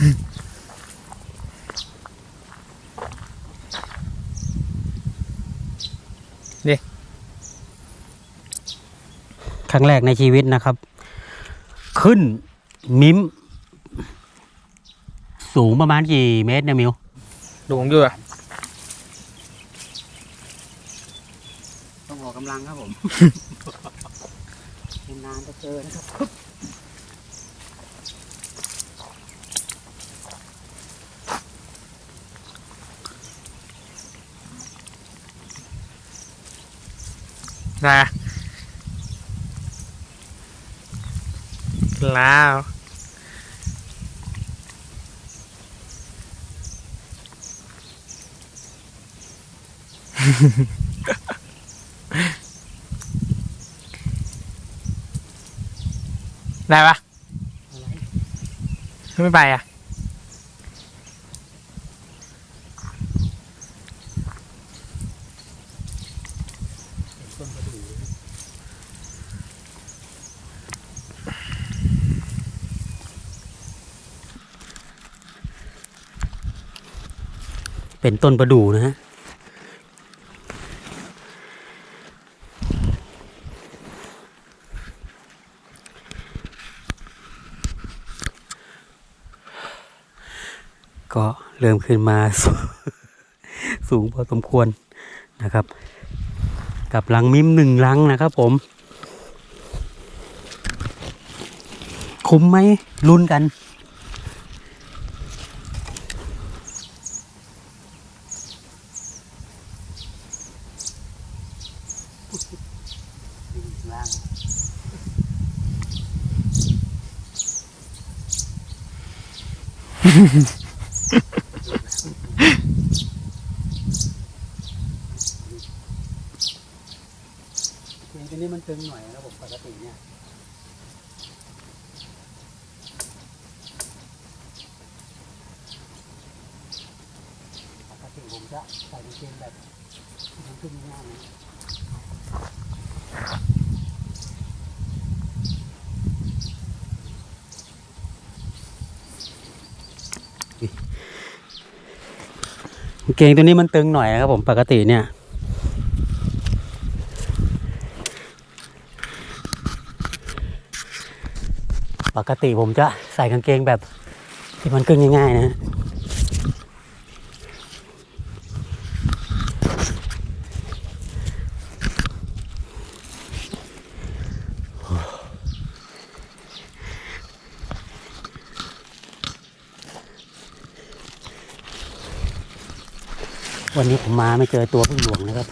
ครั้งแรกในชีวิตนะครับ ขึ้นมิมสูงประมาณกี่เมตรเนี่ยมิวหลวงอยู่อะต้องออกกำลังครับผม นานจะเจอนะครับ นะแล้วได้ปะไม่ไปอะ เป็นต้นประดู่นะฮะก็เริ่มขึ้นมาสูสูงพอสมควรนะครับ กับลังมิมหนึ่งลังนะครับผม คุ้มไหมลุ้นกัน เพลงตัวนี้มันตึงหน่อยนะผมปกติเนี่ยปกติผมจะใส่กางเกงแบบมันขึ้นง่ายนะ เกงตัวนี้มันตึงหน่อยนะครับผมปกติเนี่ย ปกติผมจะใส่กางเกงแบบที่มันกึ่งง่ายๆนะ วันนี้ผมมาไม่เจอตัวพึ่งหลวงนะครับ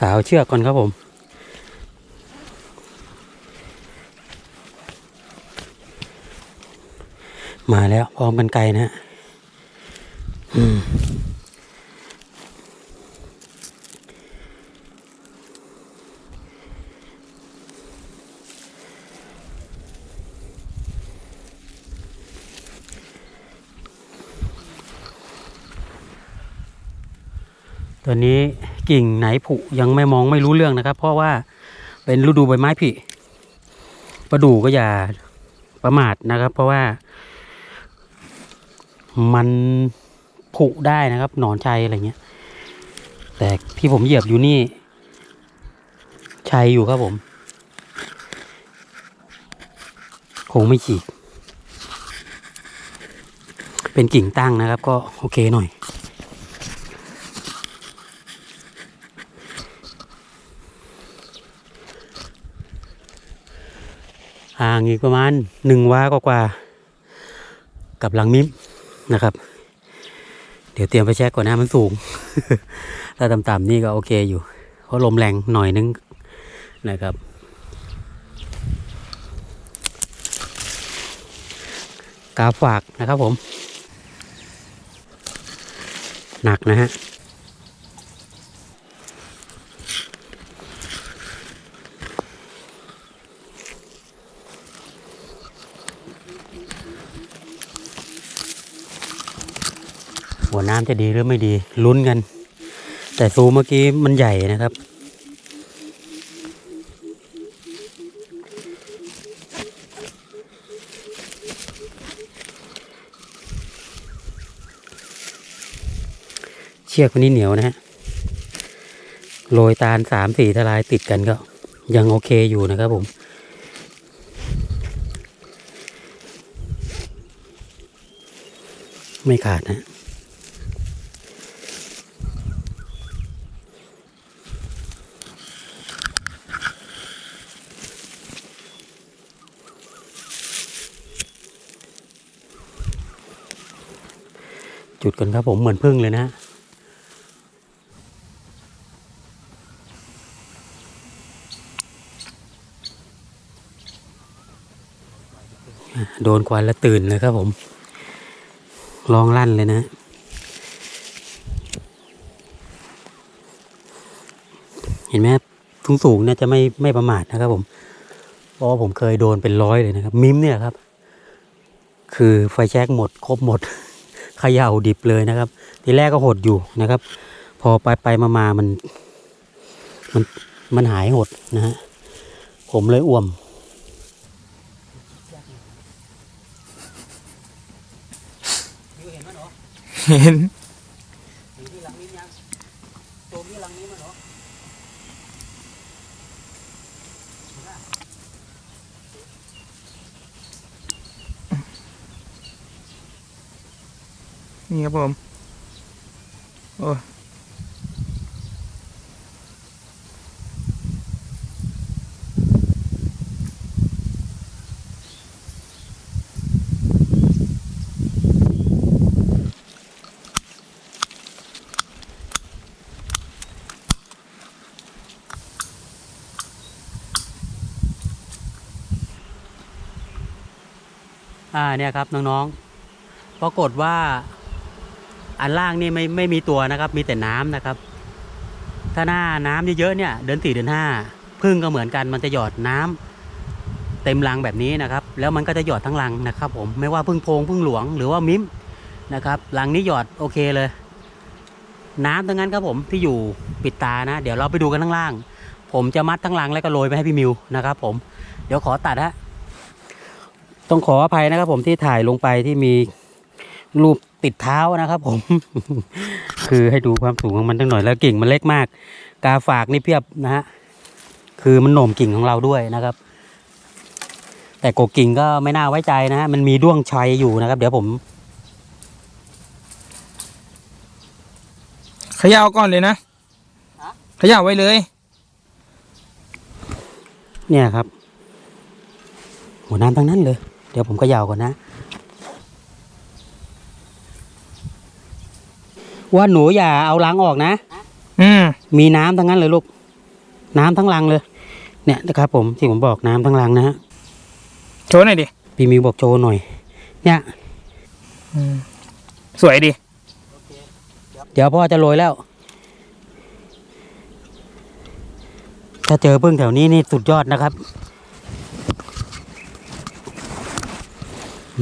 สาวเชือกก่อนครับผมมาแล้วพร้อมกันไกลนะฮะตัวนี้ กิ่งไหนผุยังไม่มองไม่รู้เรื่องนะครับ เพราะว่าเป็นฤดูใบไม้ผลิประดูก็อย่าประมาทนะครับ เพราะว่า มันผุได้นะครับ หนอนชัยอะไรเงี้ย แต่ที่ผมเหยียบอยู่นี่ชัยอยู่ครับผมคงไม่ฉีก เป็นกิ่งตั้งนะครับ ก็โอเคหน่อย ห่างอีกประมาณหนึ่งวากว่ากับหลังมิมนะครับ เดี๋ยวเตรียมไปแช็กก่อนนะมันสูง ถ้าต่ำๆนี่ก็โอเคอยู่ เพราะลมแรงหน่อยนึงนะครับ กาฝากนะครับผม หนักนะฮะ น้ำจะดีหรือไม่ดีลุ้นกัน แต่ซูเมื่อกี้มันใหญ่นะครับ เชือกวันนี้เหนียวนะฮะโรยตาลสามสี่ทลายติดกันก็ ยังโอเคอยู่นะครับผมไม่ขาดนะ นครับผมเหมือนพึ่งเลยนะโดนควันแล้วตื่นเลยครับผมร้องลั่นเลยนะ เห็นไหมทุงสูงเนี่ยจะไม่ไม่ประมาทนะครับ ผมเพราะผมเคยโดนเป็นร้อยเลยนะครับ มิมเนี่ยครับ คือไฟแช็กหมด ครบหมด เขย่าดิบเลยนะครับ ทีแรกก็หดอยู่นะครับ พอไปไปมามามัน มันมันหายหดนะฮะผมเลยอ่วมเห็น นี่ครับผม โอ้อ่าเนี่ยครับน้องๆ ปรากฏว่า อันล่างนี่ไม่ไม่มีตัวนะครับ มีแต่น้ำนะครับ ถ้าหน้าน้ำเยอะๆเนี่ยเดือนสี่เดือนห้าพึ่งก็เหมือนกันมันจะหยอดน้ำเต็มรังแบบนี้นะครับ แล้วมันก็จะหยอดทั้งรังนะครับ ผมไม่ว่าพึ่งโพงพึ่งหลวงหรือว่ามิมนะครับรังนี้หยอดโอเคเลย น้ำทั้งนั้นครับผมที่อยู่ปิดตานะ เดี๋ยวเราไปดูกันข้างล่าง ผมจะมัดทั้งรังแล้วก็โรยไปให้พี่มิวนะครับ ผมเดี๋ยวขอตัดฮะต้องขออภัยนะครับผมที่ถ่ายลงไปที่มีรูป ติดเท้านะครับผม คือให้ดูความสูงของมันตั้งหน่อยแล้วกิ่งมันเล็กมาก กาฝากนี่เพียบนะฮะคือมันโหน่มกิ่งของเราด้วยนะครับ แต่กกกิ่งก็ไม่น่าไว้ใจนะฮะมันมีด้วงชัยอยู่นะครับ เดี๋ยวผมเขย่าก่อนเลยนะฮะเขย่าไว้เลย เนี่ยครับหัวน้ำทั้งนั้นเลย เดี๋ยวผมก็ยาวก่อนนะ ว่าหนูอย่าเอาล้างออกนะอืมมีน้ำทั้งนั้นเลยลูก น้ำทั้งรังเลย เนี่ยนะครับผมที่ผมบอกน้ำทั้งรังนะฮะโชว์หน่อยดิพี่มิวบอกโชว์หน่อย เนี่ยอืมสวยดิเดี๋ยวพ่อจะโรยแล้ว ถ้าเจอพึ่งแถวนี้นี่สุดยอดนะครับ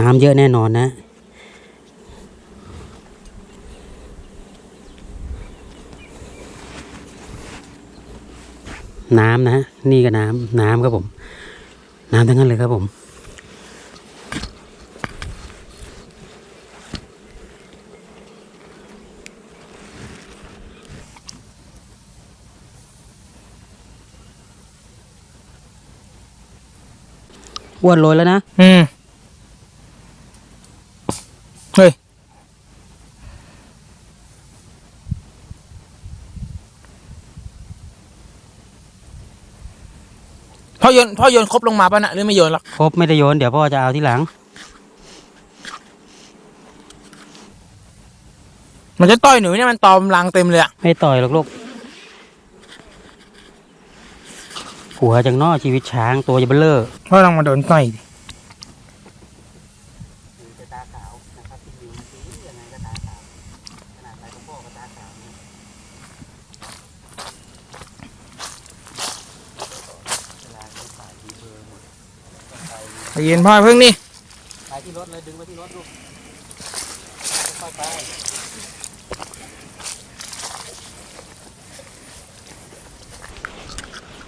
น้ำเยอะแน่นอนนะ น้ำนะฮะนี่ก็น้ำน้ำครับผม น้ำทั้งนั้นเลยครับผม อ้วนโรยแล้วนะ อืม เฮ้ย พ่อ โยนพ่อโยนครบลงมาป่ะนะหรือไม่โยนหรอกครบไม่ได้โยนเดี๋ยวพ่อจะเอาที่หลัง มันจะต่อยหนูเนี่ยมันตอมรังเต็มเลยอะไม่ต่อยหรอกลูกผัวจังนอชีวิตช้างตัวจะเบลเลอร์พ่อลองมาโดนต่อยดิ จะตาขาวนะครับที่อยู่ที่ยังไงก็ตาขาวขนาดไปกับพ่อก็ตาขาวเนี่ย ใจ เย็นพ่อเพิ่งนี่ไปที่รถเลยดึงไปที่รถลูกค่อยไป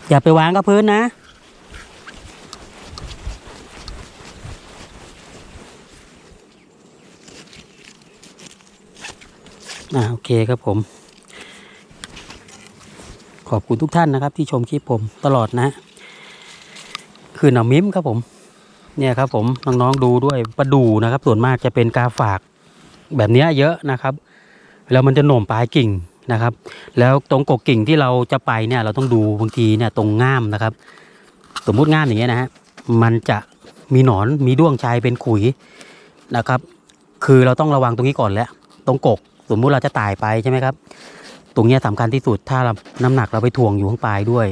อย่าไปวางกับพื้นนะอ่าโอเคครับผม ขอบคุณทุกท่านนะครับ ที่ชมคลิปผมตลอดนะ คือหน่อมิมครับผม เนี่ยครับผมน้องๆดูด้วยปลาดูนะครับ ส่วนมากจะเป็นกาฝากแบบนี้เยอะนะครับ แล้วมันจะโหน่มปลายกิ่งนะครับ แล้วตรงกกกิ่งที่เราจะไปเนี่ย เราต้องดูบางทีเนี่ยตรงง่ามนะครับ สมมุติง่ามอย่างเงี้ยนะฮะมันจะมีหนอนมีด้วงชายเป็นขุยนะครับ คือเราต้องระวังตรงนี้ก่อนแหละตรงกกสมมุติเราจะตายไปใช่ไหมครับ ตรงเนี้ยสำคัญที่สุดถ้าเราน้ำหนักเราไปถ่วงอยู่ข้างปลายด้วย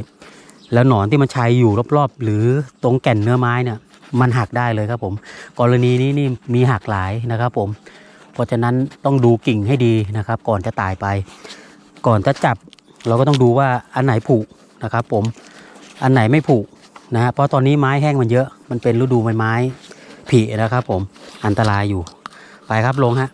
แล้วหนอนที่มันชัยอยู่รอบๆ หรือตรงแก่นเนื้อไม้เนี่ย มันหักได้เลยครับผม กรณีนี้นี่มีหักหลายนะครับผม เพราะฉะนั้นต้องดูกิ่งให้ดีนะครับ ก่อนจะตายไป ก่อนจะจับเราก็ต้องดูว่าอันไหนผุนะครับ ผมอันไหนไม่ผุนะฮะเพราะตอนนี้ไม้แห้งมันเยอะมันเป็นฤดูใบไม้ผลินะครับ ผมอันตรายอยู่ไปครับลงฮะ